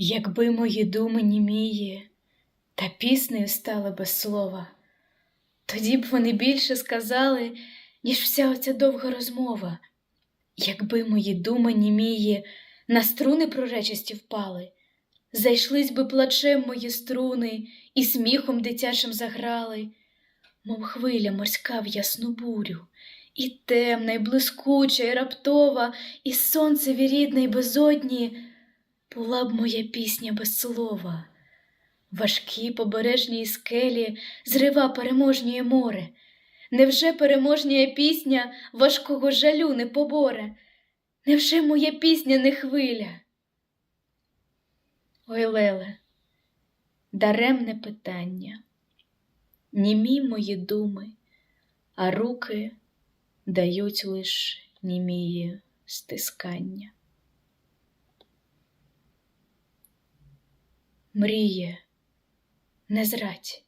Якби мої думи німії, та піснею стали без слова, тоді б вони більше сказали, ніж вся оця довга розмова. Якби мої думи німії на струни проречисті впали, зайшлись би плачем мої струни і сміхом дитячим заграли, мов хвиля морська в ясну бурю, і темна, і блискуча, і раптова, і сонцеві рідне, й безодні, була б моя пісня без слова. Важкі побережні скелі зрива переможніє море. Невже переможніє пісня важкого жалю не поборе? Невже моя пісня не хвиля? Ой, Леле, даремне питання, німі мої думи, а руки дають лиш німії стискання. Мріє, не зрадь,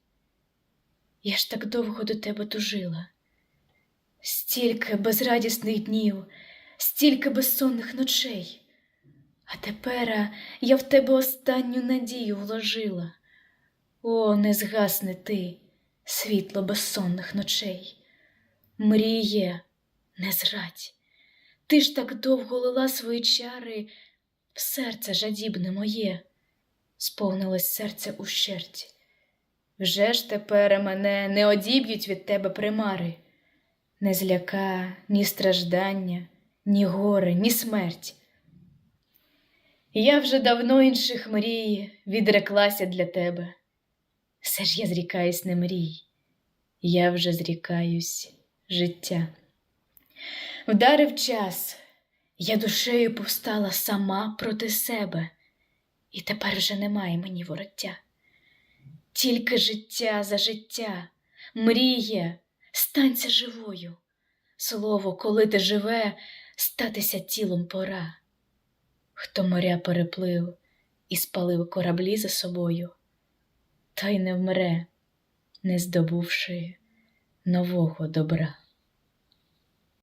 я ж так довго до тебе тужила, стільки безрадісних днів, стільки безсонних ночей, а тепер я в тебе останню надію вложила. О, не згасне ти, світло безсонних ночей. Мріє, не зрадь, ти ж так довго лила свої чари в серце жадібне моє, сповнилось серце ущерть. Вже ж тепер мене не одіб'ють від тебе примари, не зляка ні страждання, ні горе, ні смерть. Я вже давно інших мрій відреклася для тебе. Все ж я зрікаюсь не мрій, я вже зрікаюсь життя. Вдарив час, я душею повстала сама проти себе, і тепер вже немає мені вороття. Тільки життя за життя, мріє, станься живою. Слово, коли ти живе, статися тілом пора. Хто моря переплив і спалив кораблі за собою, той не вмре, не здобувши нового добра.